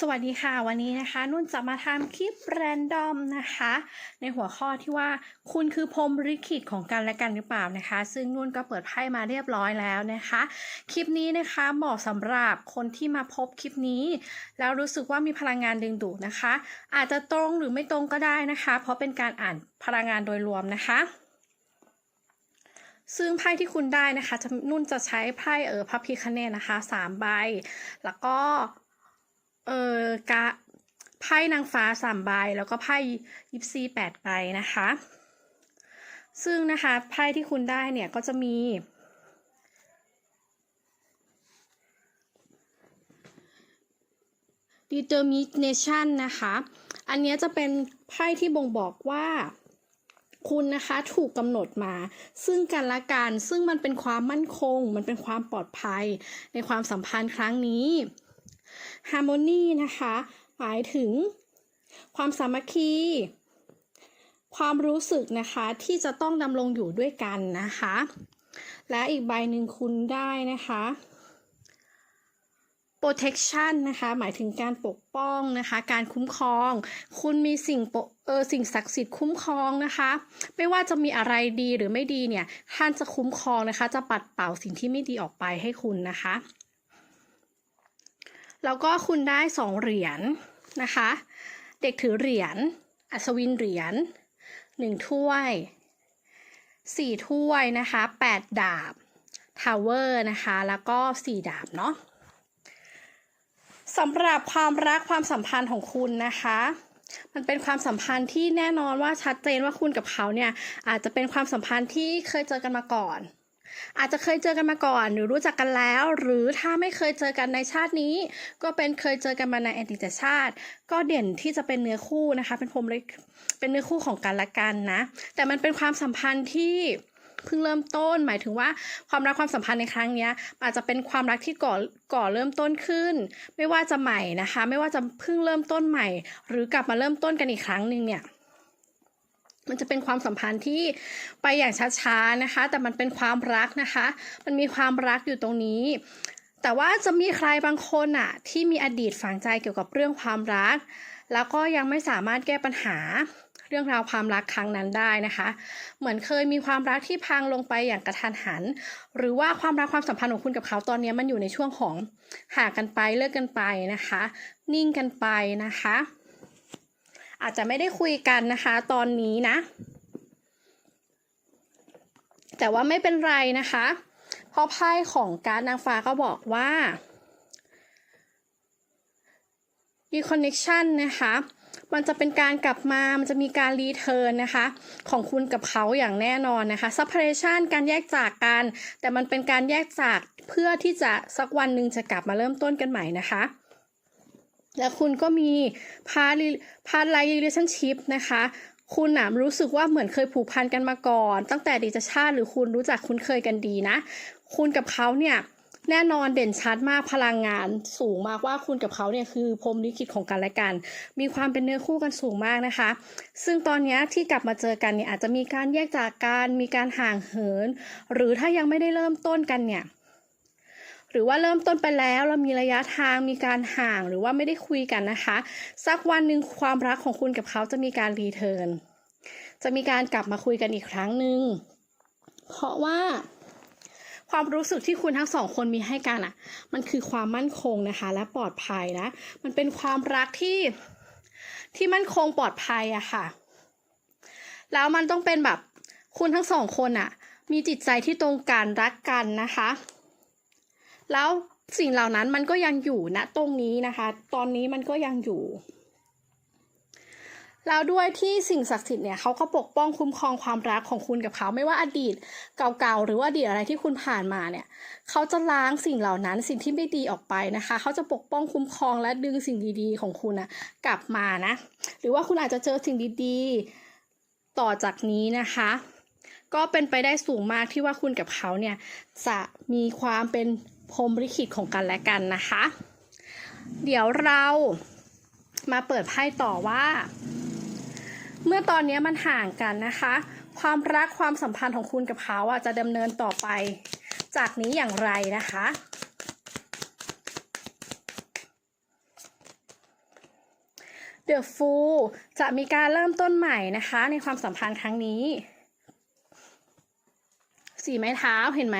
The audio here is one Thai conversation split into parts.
สวัสดีค่ะ วันนี้นะคะ นุ่นจะมาทำคลิปแรนดอมนะคะ ในหัวข้อที่ว่าคุณคือพรหมลิขิตของกันและกันหรือเปล่านะคะ ซึ่งนุ่นก็เปิดไพ่มาเรียบร้อยแล้วนะคะ คลิปนี้นะคะเหมาะสำหรับคนที่มาพบคลิปนี้ แล้วรู้สึกว่ามีพลังงานดึงดูดนะคะ อาจจะตรงหรือไม่ตรงก็ได้นะคะ เพราะเป็นการอ่านพลังงานโดยรวมนะคะซึ่งไพ่ที่คุณได้นะคะจะนุ่นจะใช้ไพ่เออพระพิคเนตนะคะสามใบ แล้วก็ เออกะไพ่นางฟ้าสามใบแล้วก็ไพ่ยิปซีแปดใบนะคะ ซึ่งนะคะไพ่ที่คุณได้เนี่ยก็จะมี determination นะคะ อันนี้จะเป็นไพ่ที่บ่งบอกว่าคุณนะคะถูกกำหนดมา ซึ่งกันและกันซึ่งมันเป็นความมั่นคง มันเป็นความปลอดภัยในความสัมพันธ์ครั้งนี้ harmony นะคะ หมายถึงความสามัคคี ความรู้สึกนะคะที่จะต้องดำรงอยู่ด้วยกันนะคะ และอีกใบหนึ่งคุณได้นะคะ protection นะคะหมายถึงการปกป้องนะคะ การคุ้มครอง คุณมีสิ่งเออสิ่งศักดิ์สิทธิ์คุ้มครองนะคะ ไม่ว่าจะมีอะไรดีหรือไม่ดีเนี่ยท่านจะคุ้มครองนะคะ จะปัดเป่าสิ่งที่ไม่ดีออกไปให้คุณนะคะ แล้วก็คุณได้สองเหรียญนะคะ เด็กถือเหรียญ อัศวินเหรียญหนึ่งถ้วยสี่ถ้วยนะคะแปดดาบ ทาวเวอร์นะคะ แล้วก็สี่ดาบเนาะสำหรับความรักความสัมพันธ์ของคุณนะคะ มันเป็นความสัมพันธ์ที่แน่นอนว่าชัดเจนว่าคุณกับเขาเนี่ยอาจจะเป็นความสัมพันธ์ที่เคยเจอกันมาก่อน อาจจะเคยเจอกันมาก่อน หรือรู้จักกันแล้ว หรือถ้าไม่เคยเจอกันในชาตินี้ ก็เป็นเคยเจอกันมาในอดีตชาติ ก็เด่นที่จะเป็นเนื้อคู่นะคะ เป็นพรหมลิเป็นเนื้อคู่ของกันและกันนะ แต่มันเป็นความสัมพันธ์ที่เพิ่งเริ่มต้นหมายถึงว่าความรักความสัมพันธ์ในครั้งนี้อาจจะเป็นความรักที่ก่อก่อเริ่มต้นขึ้น ไม่ว่าจะใหม่นะคะ ไม่ว่าจะเพิ่งเริ่มต้นใหม่ หรือกลับมาเริ่มต้นกันอีกครั้งหนึ่งเนี่ย มันจะเป็นความสัมพันธ์ที่ไปอย่างช้าๆนะคะ แต่มันเป็นความรักนะคะ มันมีความรักอยู่ตรงนี้ แต่ว่าจะมีใครบางคนอะที่มีอดีตฝังใจเกี่ยวกับเรื่องความรัก แล้วก็ยังไม่สามารถแก้ปัญหาเรื่องราวความรักครั้งนั้นได้นะคะ เหมือนเคยมีความรักที่พังลงไปอย่างกระทันหัน หรือว่าความรักความสัมพันธ์ของคุณกับเขาตอนนี้มันอยู่ในช่วงของห่างกันไปเลิกกันไปนะคะ นิ่งกันไปนะคะ อาจจะไม่ได้คุยกันนะคะ ตอนนี้นะ แต่ว่าไม่เป็นไรนะคะเพราะไพ่ของการนางฟ้าก็บอกว่า reconnection นะคะ มันจะเป็นการกลับมา มันจะมีการรีเทิร์นนะคะ ของคุณกับเขาอย่างแน่นอนนะคะ separation การแยกจากกัน แต่มันเป็นการแยกจากเพื่อที่จะสักวันหนึ่งจะกลับมาเริ่มต้นกันใหม่นะคะ และคุณก็มีพาร์พาร์ไลท์ relationship นะคะ คุณหนะรู้สึกว่าเหมือนเคยผูกพันกันมาก่อน ตั้งแต่ดีจชาติหรือคุณรู้จักคุ้นเคยกันดีนะ คุณกับเขาเนี่ยแน่นอนเด่นชัดมากพลังงานสูงมากว่าคุณกับเขาเนี่ยคือพรมลิขิตของกันและกัน มีความเป็นเนื้อคู่กันสูงมากนะคะ ซึ่งตอนนี้ที่กลับมาเจอกันเนี่ยอาจจะมีการแยกจากกันมีการห่างเหิน หรือถ้ายังไม่ได้เริ่มต้นกันเนี่ย หรือว่าเริ่มต้นไปแล้วเรามีระยะทางมีการห่างหรือว่าไม่ได้คุยกันนะคะ สักวันหนึ่งความรักของคุณกับเขาจะมีการรีเทิร์นจะมีการกลับมาคุยกันอีกครั้งหนึ่งเพราะว่าความรู้สึกที่คุณทั้งสองคนมีให้กันอะ มันคือความมั่นคงนะคะ และปลอดภัยนะ มันเป็นความรักที่ที่มั่นคงปลอดภัยอะค่ะ แล้วมันต้องเป็นแบบคุณทั้งสองคนอะมีจิตใจที่ตรงกันรักกันนะคะ แล้วสิ่งเหล่านั้นมันก็ยังอยู่ณตรงนี้นะคะ ตอนนี้มันก็ยังอยู่แล้วด้วยที่สิ่งศักดิ์สิทธิ์เนี่ยเขาก็ปกป้องคุ้มครองความรักของคุณกับเขาไม่ว่าอดีตเก่าๆหรือว่าอดีตอะไรที่คุณผ่านมาเนี่ยเขาจะล้างสิ่งเหล่านั้นสิ่งที่ไม่ดีออกไปนะคะเขาจะปกป้องคุ้มครองและดึงสิ่งดีๆของคุณนะกลับมานะ หรือว่าคุณอาจจะเจอสิ่งดีๆ ต่อจากนี้นะคะ ก็เป็นไปได้สูงมากที่ว่าคุณกับเขาเนี่ยจะมีความเป็น พรมลิขิตของกันและกันนะคะ เดี๋ยวเรามาเปิดไพ่ต่อว่า เมื่อตอนนี้มันห่างกันนะคะ ความรักความสัมพันธ์ของคุณกับเขาอะจะดำเนินต่อไป จากนี้อย่างไรนะคะ The Fool จะมีการเริ่มต้นใหม่นะคะ ในความสัมพันธ์ครั้งนี้ สี่ไม้เท้าเห็นไหม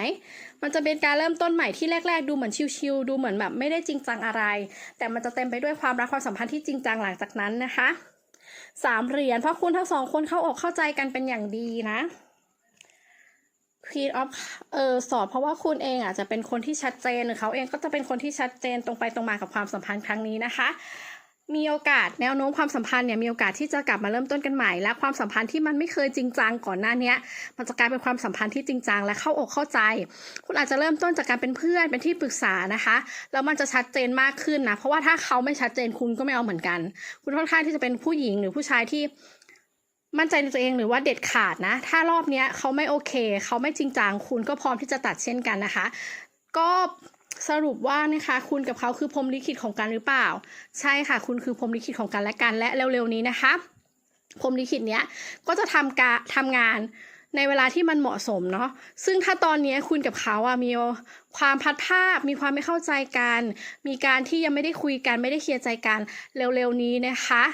มันจะเป็นการเริ่มต้นใหม่ที่แรก ๆ ดูเหมือนชิวๆดูเหมือนแบบไม่ได้จริงจังอะไร แต่มันจะเต็มไปด้วยความรักความสัมพันธ์ที่จริงจังหลังจากนั้นนะคะสามเหรียญเพราะคุณทั้งสองคนเข้าอกเข้าใจกันเป็นอย่างดีนะ Queen of เออสอบเพราะว่าคุณเองอะจะเป็นคนที่ชัดเจนหรือเขาเองก็จะเป็นคนที่ชัดเจนตรงไปตรงมากับความสัมพันธ์ครั้งนี้นะคะ มีโอกาสแนวโน้มความสัมพันธ์เนี่ยมีโอกาสที่จะกลับมาเริ่มต้นกันใหม่ และความสัมพันธ์ที่มันไม่เคยจริงจังก่อนหน้านี้มันจะกลายเป็นความสัมพันธ์ที่จริงจังและเข้าอกเข้าใจ คุณอาจจะเริ่มต้นจากการเป็นเพื่อนเป็นที่ปรึกษานะคะแล้วมันจะชัดเจนมากขึ้นนะเพราะว่าถ้าเขาไม่ชัดเจนคุณก็ไม่เอาเหมือนกัน คุณค่อนข้างที่จะเป็นผู้หญิงหรือผู้ชายที่มั่นใจในตัวเองหรือว่าเด็ดขาดนะ ถ้ารอบนี้เขาไม่โอเค เขาไม่จริงจังคุณก็พร้อมที่จะตัดเช่นกันนะคะ ก็ สรุปว่านะคะคุณกับเขาคือพรมลิขิตของกันหรือเปล่า ใช่ค่ะ คุณคือพรมลิขิตของกันและกันและเร็วๆนี้นะคะพรมลิขิตเนี้ยก็จะทำการทำงาน ในเวลาที่มันเหมาะสมเนาะซึ่งถ้าตอนนี้คุณกับเขาอะมีความพัดภาพ มีความไม่เข้าใจกัน มีการที่ยังไม่ได้คุยกันไม่ได้เคลียร์ใจกันเร็วๆนี้นะคะ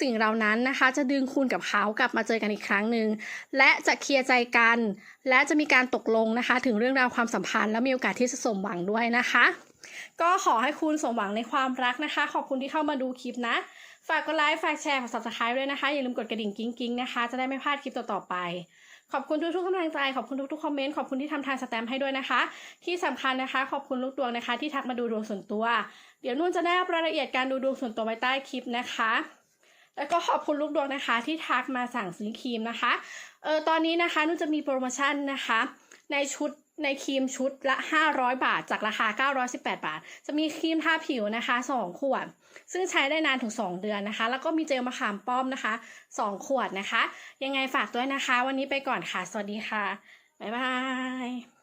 สิ่งเหล่านั้นนะคะ จะดึงคุณกับเขากลับมาเจอกันอีกครั้งหนึ่งและจะเคลียร์ใจกัน และจะมีการตกลงนะคะ ถึงเรื่องราวความสัมพันธ์ และมีโอกาสที่จะสมหวังด้วยนะคะ ก็ขอให้คุณสมหวังในความรักนะคะ ขอบคุณที่เข้ามาดูคลิปนะฝากกดไลค์ฝากแชร์ฝาก subscribe ด้วยนะคะอย่าลืมกดกระดิ่งกิ้งกิ้งๆนะคะ จะได้ไม่พลาดคลิปต่อๆไป ขอบคุณทุกๆกำลังใจ ขอบคุณทุกๆคอมเมนต์ ขอบคุณที่ทำทางสแตมป์ให้ด้วยนะคะ ที่สำคัญนะคะ ขอบคุณลูกดวงนะคะ ที่ทักมาดูดวงส่วนตัว เดี๋ยวนุ่นจะได้อัปรายละเอียดการดูดวงส่วนตัวไว้ใต้คลิปนะคะ แล้วก็ขอบคุณลูกดวงนะคะ ที่ทักมาสั่งซื้อครีมนะคะ เออตอนนี้นะคะนุ่นจะมีโปรโมชั่นนะคะ ในชุด ในครีมชุดละ 500 บาท จากราคา 918 บาท จะมีครีมทาผิวนะคะ 2 ขวด ซึ่งใช้ได้นานถึง 2 เดือนนะคะ แล้วก็มีเจลมะขามป้อมนะคะ 2 ขวดนะคะ ยังไงฝากด้วยนะคะ วันนี้ไปก่อนค่ะ สวัสดีค่ะ บ๊ายบาย